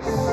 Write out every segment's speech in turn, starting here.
you.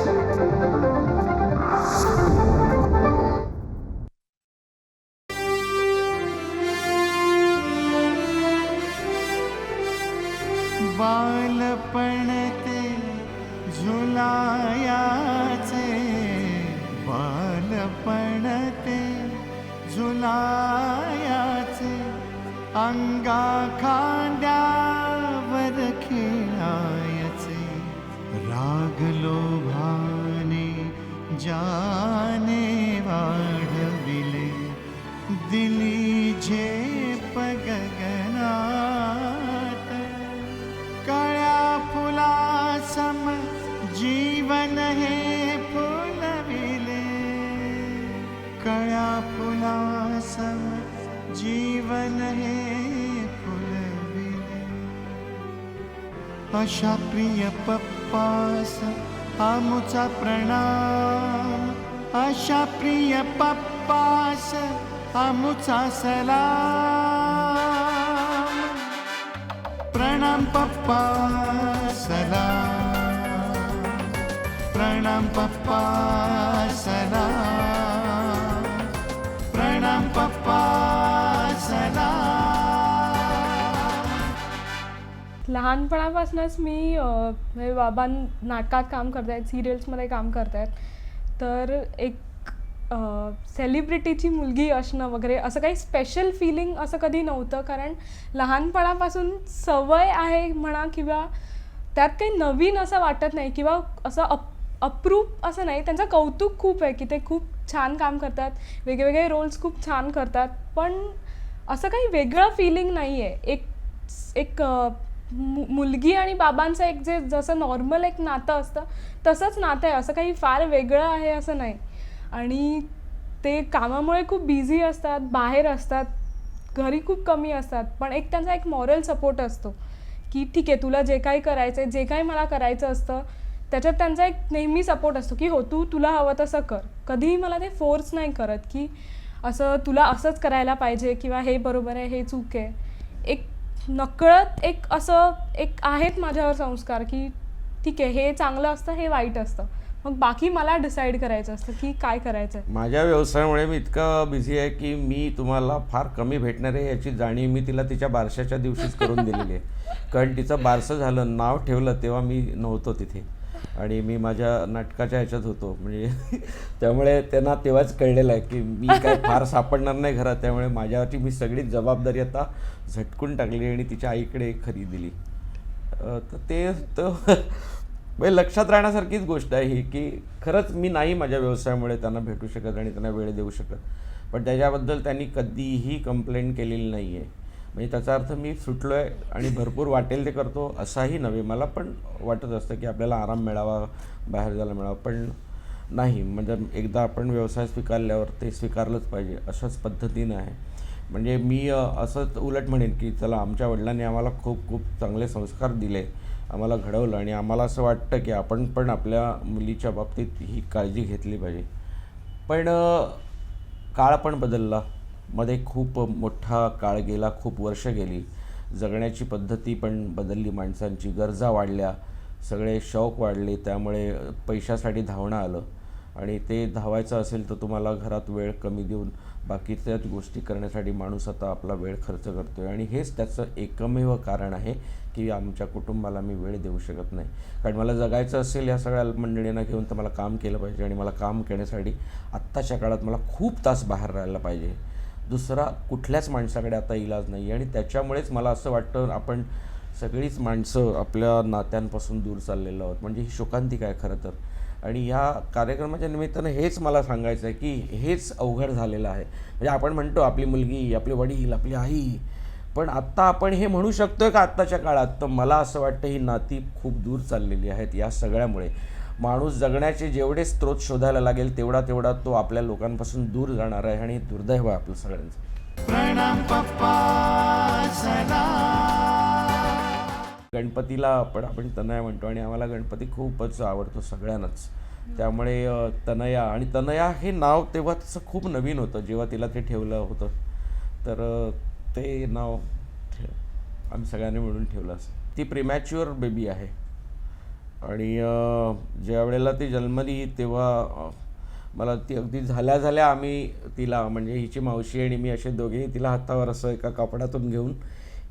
हे फुलविले अशा प्रिय पप्पास आमुचा प्रणाम। अशा प्रिय पप्पास आमुचा सलाम। प्रणाम पप्पा सलाम। प्रणाम पप्पा लहानपणापासूनच मी म्हणजे बाबा नाटकात काम करतायत सिरियल्समध्ये काम करतायत. तर एक सेलिब्रिटीची मुलगी असणं वगैरे असं काही स्पेशल फिलिंग असं कधी नव्हतं. कारण लहानपणापासून सवय आहे म्हणा किंवा त्यात काही नवीन असं वाटत नाही किंवा असं अप अप्रूप असं नाही. त्यांचं कौतुक खूप आहे की ते खूप छान काम करतात वेगवेगळे रोल्स खूप छान करतात. पण असं काही वेगळं फिलिंग नाही आहे एक एक मुलगी आणि बाबांचं एक जे जसं नॉर्मल एक नातं असतं तसंच नातं आहे. असं काही फार वेगळं आहे असं नाही. आणि ते कामामुळे खूप बिझी असतात बाहेर असतात घरी खूप कमी असतात. पण एक त्यांचा एक मॉरल सपोर्ट असतो की ठीक आहे तुला जे काही करायचं आहे जे काही मला करायचं असतं त्याच्यात त्यांचा एक नेहमी सपोर्ट असतो की हो तू तुला हवं तसं कर. कधीही मला ते फोर्स नाही करत की असं तुला असंच करायला पाहिजे किंवा हे बरोबर आहे हे चूक आहे. नकळत एक असं एक आहेत माझ्यावर संस्कार की ठीक आहे हे चांगलं असतं हे वाईट असतं. मग बाकी मला डिसाईड करायचं असतं की काय करायचं आहे माझ्या व्यवसायामुळे मी इतकं बिझी आहे की मी तुम्हाला फार कमी भेटणार आहे याची जाणीव मी तिला तिच्या बारशाच्या दिवशीच करून दिलेली आहे. कारण तिचं बारसं झालं नाव ठेवलं तेव्हा मी नव्हतो तिथे. आणि मी माझ्या नाटकाच्या ह्याच्यात होतो. म्हणजे त्यामुळे त्यांना तेव्हाच कळलेलं आहे की मी काय फार सापडणार नाही घरात. त्यामुळे माझ्यावरची मी सगळी जबाबदारी आता झटकून टाकली आणि तिच्या आईकडे खरी दिली तर ते तर म्हणजे लक्षात राहण्यासारखीच गोष्ट आहे ही की खरंच मी नाही माझ्या व्यवसायामुळे त्यांना भेटू शकत आणि त्यांना वेळ देऊ शकत. पण त्याच्याबद्दल त्यांनी कधीही कंप्लेंट केलेली नाही आहे म्हणजे त्याचा अर्थ मी सुटलो आहे आणि भरपूर वाटेल ते करतो असाही नव्हे. मला पण वाटत असतं की आपल्याला आराम मिळावा बाहेर जायला मिळावा पण नाही. म्हणजे एकदा आपण व्यवसाय स्वीकारल्यावर ते स्वीकारलंच पाहिजे अशाच पद्धतीनं आहे. म्हणजे मी असंच उलट म्हणेन की चला आमच्या वडिलांनी आम्हाला खूप खूप चांगले संस्कार दिले आम्हाला घडवलं आणि आम्हाला असं वाटतं की आपण पण आपल्या मुलीच्या बाबतीत ही काळजी घेतली पाहिजे. पण काळ पण बदलला. मध्ये खूप मोठा काळ गेला खूप वर्ष गेली. जगण्याची पद्धती पण बदलली माणसांची गरजा वाढल्या सगळे शौक वाढले त्यामुळे पैशासाठी धावणं आलं. आणि ते धावायचं असेल तर तुम्हाला घरात वेळ कमी देऊन बाकीच्याच गोष्टी करण्यासाठी माणूस आता आपला वेळ खर्च करतो आहे आणि हेच त्याचं एकमेव कारण आहे की आमच्या कुटुंबाला मी वेळ देऊ शकत नाही. कारण मला जगायचं असेल या सगळ्या मंडळींना घेऊन तर मला काम केलं पाहिजे आणि मला काम करण्यासाठी आत्ताच्या काळात मला खूप तास बाहेर राहायला पाहिजे. दुसरा कुठल्याच माणसाकडे आता इलाज नाही आणि त्याच्यामुळेच मला असं वाटतं आपण सगळीच माणसं आपल्या नात्यांपासून दूर चाललेलो आहोत. म्हणजे ही शोकांतिका आहे खरं तर? आणि या कार्यक्रमाच्या निमित्तानं हेच मला सांगायचं आहे की हेच अवघड झालेलं आहे. म्हणजे आपण म्हणतो आपली मुलगी आपले वडील आपली आई पण आत्ता आपण हे म्हणू शकतो का आत्ताच्या काळात? तर मला असं वाटतं ही नाती खूप दूर चाललेली आहेत या सगळ्यामुळे. माणूस जगण्याचे जेवढे स्रोत शोधायला लागेल तेवढा तेवढा तो आपल्या लोकांपासून दूर जाणार आहे आणि दुर्दैव आहे आपलं सगळ्यांचं. प्रणाम गणपतीला आपण आपण तनया म्हणतो आणि आम्हाला गणपती खूपच आवडतो सगळ्यांनाच. त्यामुळे तनया आणि तनया हे नाव तेव्हा तसं खूप नवीन होतं जेव्हा तिला ते ठेवलं होतं. तर ते नाव आम्ही सगळ्यांनी मिळून ठेवलं असं. ती प्रिमॅच्युअर बेबी आहे. आणि ज्या वेळेला ती जन्मली तेव्हा मला ती अगदी झाल्या झाल्या आम्ही तिला म्हणजे हिची मावशी आणि मी असे दोघेही तिला हातावर असं एका कापडातून घेऊन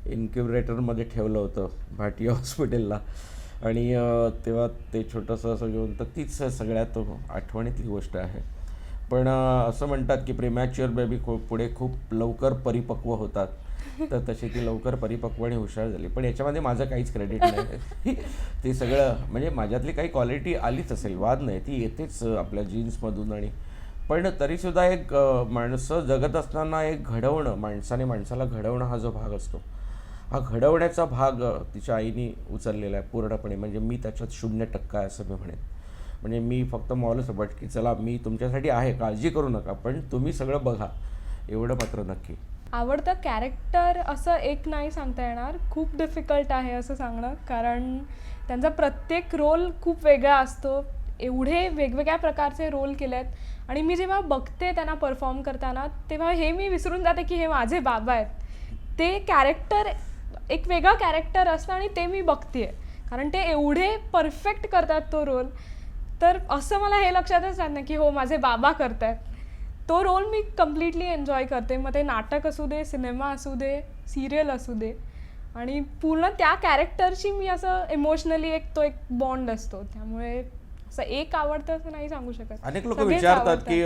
इन्क्युबरेटरमध्ये ठेवलं होतं भाटी हॉस्पिटलला. आणि तेव्हा ते छोटंसं असं घेऊन तर तीच सगळ्यात आठवणीतली गोष्ट आहे. पण असं म्हणतात की प्रेमॅच्युअर बेबी पुढे खूप लवकर परिपक्व होतात. तर तशी ती लवकर परिपक्व आणि हुशार झाली. पण याच्यामध्ये माझं काहीच क्रेडिट नाही. ते सगळं म्हणजे माझ्यातली काही क्वालिटी आलीच असेल वाद नाही. ती येतेच आपल्या जीन्समधून आणि पण तरीसुद्धा एक माणसं जगत असताना एक घडवणं माणसाने माणसाला घडवणं हा जो भाग असतो. हा घडवण्याचा भाग तिच्या आईने उचललेला आहे पूर्णपणे. म्हणजे मी त्याच्यात शून्य टक्का आहे असं मी म्हणेन. म्हणजे मी फक्त मॉलच सोबत की चला मी तुमच्यासाठी आहे काळजी करू नका पण तुम्ही सगळं बघा. एवढं मात्र नक्की. आवडतं कॅरेक्टर असं एक नाही सांगता येणार. खूप डिफिकल्ट आहे असं सांगणं. कारण त्यांचा प्रत्येक रोल खूप वेगळा असतो. एवढे वेगवेगळ्या प्रकारचे रोल केले आहेत आणि मी जेव्हा बघते त्यांना परफॉर्म करताना तेव्हा हे मी विसरून जाते की हे माझे बाबा आहेत. ते कॅरेक्टर एक वेगळं कॅरेक्टर असतं आणि ते मी बघते कारण ते एवढे परफेक्ट करतात तो रोल तर असं मला हे लक्षातच राहत नाही की हो माझे बाबा करत आहेत तो रोल मी कम्प्लिटली एन्जॉय करते. मग ते नाटक असू दे सिनेमा असू दे सिरियल असू दे. आणि पूर्ण त्या कॅरेक्टरशी मी असं इमोशनली एक तो एक बॉन्ड असतो. त्यामुळे असं एक आवडतं असं नाही सांगू शकत. अनेक लोक विचारतात. की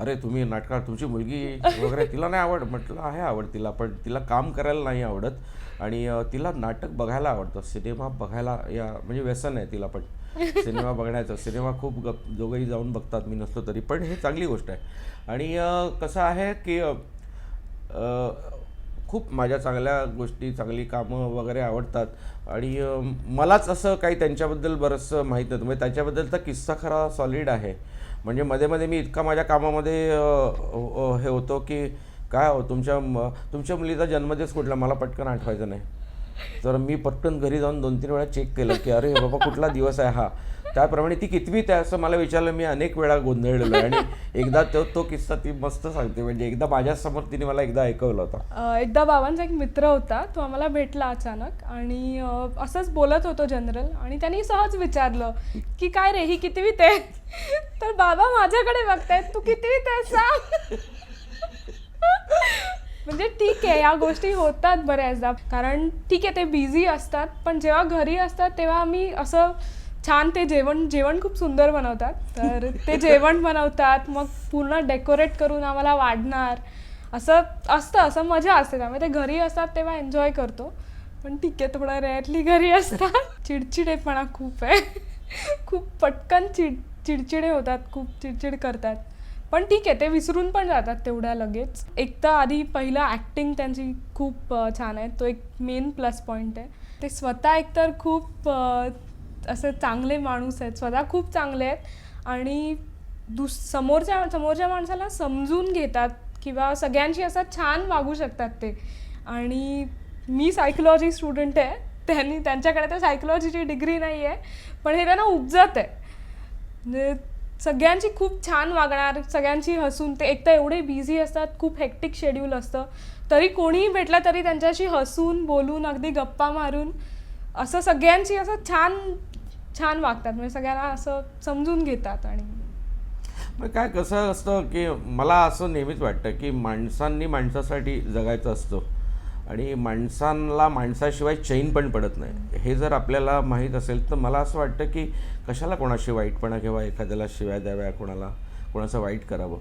अरे तुम्ही नाटकात तुमची मुलगी वगैरे तिला नाही आवड म्हटलं आहे आवड तिला पण तिला काम करायला नाही आवडत. आणि तिला नाटक बघायला आवडतं. सिनेमा बघायला या म्हणजे व्यसन आहे तिला पण. सिनेमा बघण्याचं. सिनेमा खूप गप दोघंही जाऊन बघतात मी नसलो तरी. पण हे चांगली गोष्ट आहे. आणि कसं आहे की खूप माझ्या चांगल्या गोष्टी चांगली कामं वगैरे आवडतात. आणि मलाच असं काही त्यांच्याबद्दल बरंचसं माहीत नव्हतं. म्हणजे त्याच्याबद्दलचा किस्सा खरा सॉलिड आहे. म्हणजे मध्ये मध्ये मी इतका माझ्या कामामध्ये हे होतो की काय हो तुमच्या म- तुमच्या मुलीचा जन्मदिवस कुठला? मला पटकन आठवायचं नाही. तर मी पटकन घरी जाऊन दोन तीन वेळा चेक केलं की अरे बाबा कुठला दिवस आहे हा? त्याप्रमाणे ती कितवीत आहे असं मला विचारलं मी अनेक वेळा गोंधळलेलो आहे. आणि एकदा तो तो किस्सा ती मस्त सांगते. म्हणजे एकदा माझ्यासमोर तिने मला एकदा ऐकवलं होता. एकदा बाबांचा एक मित्र होता. तो आम्हाला भेटला अचानक. आणि असंच बोलत होतो जनरल. आणि त्यांनी सहज विचारलं की काय रे ही कितवीत आहे तर बाबा माझ्याकडे बघतायत. तू कितवीत आहे सांग म्हणजे ठीक आहे या गोष्टी होतात बऱ्याचदा. कारण ठीक आहे ते बिझी असतात. पण जेव्हा घरी असतात तेव्हा आम्ही असं छान ते जेवण जेवण खूप सुंदर बनवतात. तर ते जेवण बनवतात मग पूर्ण डेकोरेट करून आम्हाला वाढणार. असं असतं असं मजा असते त्यामुळे. ते घरी असतात तेव्हा एन्जॉय करतो. पण ठीक आहे थोडं रेअरली घरी असतात. चिडचिडेपणा खूप आहे. खूप पटकन चिड चिडचिडे होतात खूप चिडचिड करतात. पण ठीक आहे ते विसरून पण जातात तेवढ्या लगेच. एक तर आधी पहिलं ॲक्टिंग त्यांची खूप छान आहे. तो एक मेन प्लस पॉईंट आहे. ते स्वतः एकतर खूप असे चांगले माणूस आहेत. स्वतः खूप चांगले आहेत. आणि दुस समोरच्या समोरच्या माणसाला समजून घेतात किंवा सगळ्यांशी असं छान वागू शकतात ते. आणि मी सायकोलॉजी स्टुडंट आहे. त्यांनी त्यांच्याकडे तर सायकोलॉजीची डिग्री नाही आहे पण हे त्यांना उपजत आहे. म्हणजे सगळ्यांशी खूप छान वागणार सगळ्यांशी हसून ते एक तर एवढे बिझी असतात खूप हेक्टिक शेड्यूल असतं. तरी कोणीही भेटला तरी त्यांच्याशी हसून बोलून अगदी गप्पा मारून असं सगळ्यांशी असं छान छान वागतात म्हणजे सगळ्यांना असं समजून घेतात आणि मग काय कसं असतं की मला असं नेहमीच वाटतं की माणसांनी माणसासाठी जगायचं असतं आणि माणसांना माणसाशिवाय चैन पण पडत नाही. हे जर आपल्याला माहीत असेल तर मला असं वाटतं की कशाला कोणाशी वाईटपणा किंवा एखाद्याला शिव्या द्याव्या कोणाला कोणाचं वाईट करावं?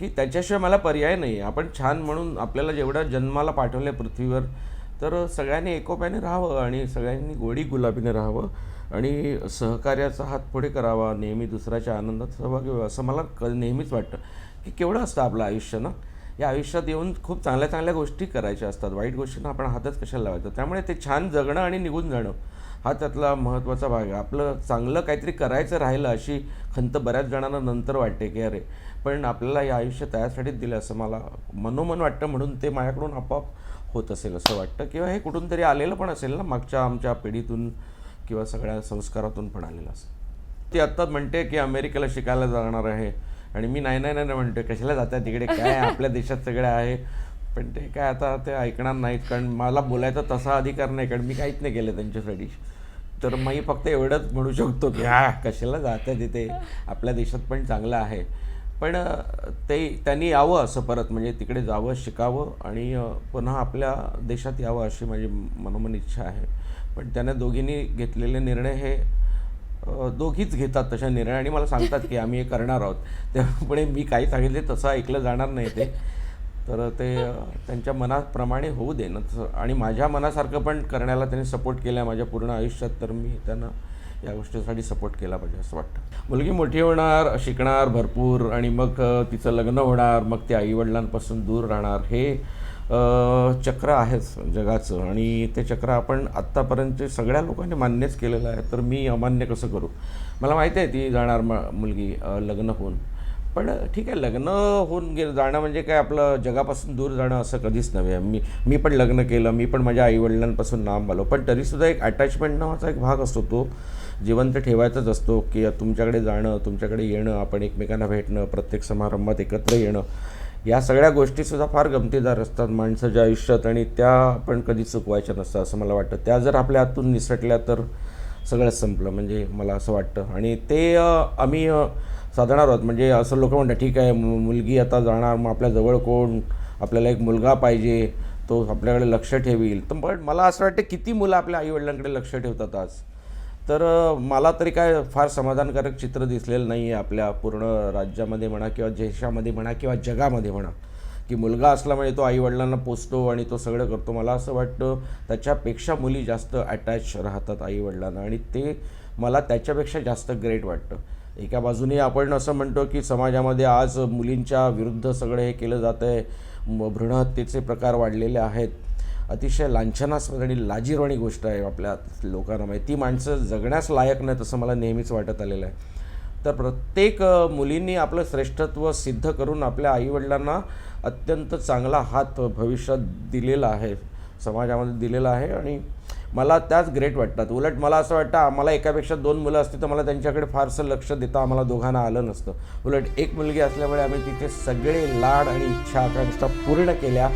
की त्याच्याशिवाय मला पर्याय नाही आहे. आपण छान म्हणून आपल्याला जेवढा जन्माला पाठवलं पृथ्वीवर तर सगळ्यांनी एकोप्याने राहावं आणि सगळ्यांनी गोडी गुलाबीने राहावं. आणि सहकार्याचा हात पुढे करावा नेहमी दुसऱ्याच्या आनंदात सहभागी व्हावा असं मला क नेहमीच वाटतं. की केवढं असतं आपलं आयुष्य ना? या आयुष्यात येऊन खूप चांगल्या चांगल्या गोष्टी करायच्या असतात. वाईट गोष्टींना आपण हातच कशाला लावायचं? त्यामुळे ते छान जगणं आणि निघून जाणं हा त्यातला महत्त्वाचा भाग आहे. आपलं चांगलं काहीतरी करायचं राहिलं अशी खंत बऱ्याच जणांना नंतर वाटते की अरे पण आपल्याला हे आयुष्य त्यासाठीच दिलं असं मला मनोमन वाटतं. म्हणून ते माझ्याकडून आपोआप होत असेल असं वाटतं. किंवा हे कुठून तरी आलेलं पण असेल ना मागच्या आमच्या पिढीतून किंवा सगळ्या संस्कारातून पण आलेलं असेल ती आत्ताच म्हणते की अमेरिकेला शिकायला जाणार आहे आणि मी नाही नाही नाही म्हणते कशाला जातात तिकडे? काय आपल्या देशात सगळं आहे. पण ते काय आता ते ऐकणार नाहीत कारण मला बोलायचा तसा अधिकार नाही कारण मी काहीच नाही केलं त्यांच्यासाठी. तर मी फक्त एवढंच म्हणू शकतो की हा कशाला जातं तिथे? आपल्या देशात पण चांगलं आहे. पण ते त्यांनी यावं असं परत म्हणजे तिकडे जावं शिकावं आणि पुन्हा आपल्या देशात यावं अशी माझी मनोमन इच्छा आहे. पण त्यांना दोघींनी घेतलेले निर्णय हे दोघीच घेतात तशा निर्णय. आणि मला सांगतात की आम्ही हे करणार आहोत. त्यामुळे मी काही सांगितले तसं ऐकलं जाणार नाही ते. तर ते त्यांच्या मनाप्रमाणे होऊ दे. ना तसं आणि माझ्या मनासारखं पण करण्याला त्यांनी सपोर्ट केला माझ्या पूर्ण आयुष्यात. तर मी त्यांना या गोष्टीसाठी सपोर्ट केला पाहिजे असं वाटतं. मुलगी मोठी होणार शिकणार भरपूर. आणि मग तिचं लग्न होणार. मग ते आईवडिलांपासून दूर राहणार. हे चक्र आहेच जगाचं आणि ते चक्र आपण आत्तापर्यंत सगळ्या लोकांनी मान्यच केलेलं आहे तर मी अमान्य कसं करू? मला माहिती आहे ती जाणार म मुलगी लग्न होऊन. पण ठीक आहे लग्न होऊन गेलं जाणं म्हणजे काय आपलं जगापासून दूर जाणं असं कधीच नव्हे. मी मी पण लग्न केलं मी पण माझ्या आईवडिलांपासून लांब आलो. पण तरीसुद्धा एक अटॅचमेंट नावाचा एक भाग असतो तो. जिवंत ठेवायचाच असतो की तुमच्याकडे जाणं तुमच्याकडे येणं आपण एकमेकांना भेटणं प्रत्येक समारंभात एकत्र येणं. या सगळ्या गोष्टीसुद्धा फार गमतीदार असतात माणसाच्या आयुष्यात आणि त्या आपण कधी चुकवायच्या नसतात असं मला वाटतं. त्या जर आपल्या हातून निसटल्या तर सगळंच संपलं म्हणजे मला असं वाटतं. आणि ते आम्ही साधणार आहोत. म्हणजे असं लोक म्हणतात ठीक आहे मुलगी आता जाणार मग आपल्या जवळ कोण? आपल्याला एक मुलगा पाहिजे तो आपल्याकडे लक्ष ठेवील. तर पण मला असं वाटतं किती मुलं आपल्या आईवडिलांकडे लक्ष ठेवतात आज? तर मला तरी काय फार समाधानकारक चित्र दिसलेलं नाही आहे आपल्या पूर्ण राज्यामध्ये म्हणा किंवा देशामध्ये म्हणा किंवा जगामध्ये म्हणा. की मुलगा असला म्हणजे तो आईवडिलांना पोचतो आणि तो सगळं करतो. मला असं वाटतं त्याच्यापेक्षा मुली जास्त अटॅच राहतात आईवडिलांना आणि ते मला त्याच्यापेक्षा जास्त ग्रेट वाटतं. एका बाजूने आपण असं म्हणतो की समाजामध्ये आज मुलींच्या विरुद्ध सगळं हे केलं जातं आहे भ्रूणहत्येचे प्रकार वाढलेले आहेत. अतिशय लांछनास्पद आणि लाजीरवाणी गोष्ट आहे आपल्या लोकांना. माहिती ती माणसं जगण्यास लायक नाहीत असं मला नेहमीच वाटत आलेलं आहे. तर प्रत्येक मुलींनी आपलं श्रेष्ठत्व सिद्ध करून आपल्या आईवडिलांना अत्यंत चांगला हात भविष्यात दिलेला आहे समाजामध्ये दिलेला आहे आणि मला त्याच ग्रेट वाटतात. उलट मला असं वाटतं आम्हाला एकापेक्षा दोन मुलं असती तर मला त्यांच्याकडे फारसं लक्ष देता आम्हाला दोघांना आलं नसतं. उलट एक मुलगी असल्यामुळे आम्ही तिथे सगळे लाड आणि इच्छा आकांक्षा पूर्ण केल्या.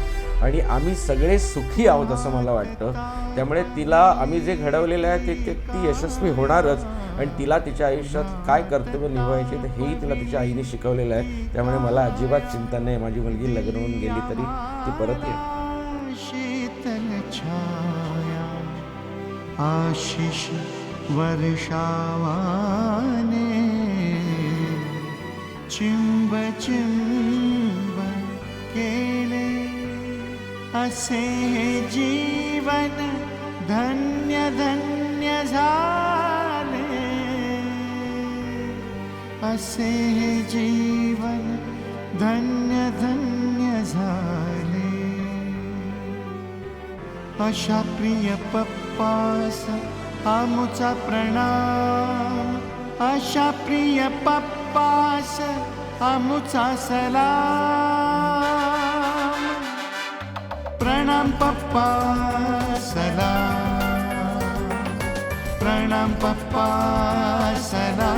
आणि आम्ही सगळे सुखी आहोत असं मला वाटतं. त्यामुळे तिला आम्ही जे घडवलेलं आहे ते ते ती यशस्वी होणारच. आणि तिला तिच्या आयुष्यात काय कर्तव्य निभवायचे तर हेही तिला तिच्या आईने शिकवलेलं आहे. त्यामुळे मला अजिबात चिंता नाही. माझी मुलगी लग्न होऊन गेली तरी ती परत येईल. आशिष वर्षावाने चिंब चिंब के असे हे जीवन धन्य धन्य झाले. असे हे जीवन धन्य धन्य झाले. अशा प्रिय पप्पास आमुचा प्रणाम. अशा प्रिय पप्पास आमुचा सलाम. पप्पा सदा प्रणम पप्पा सदा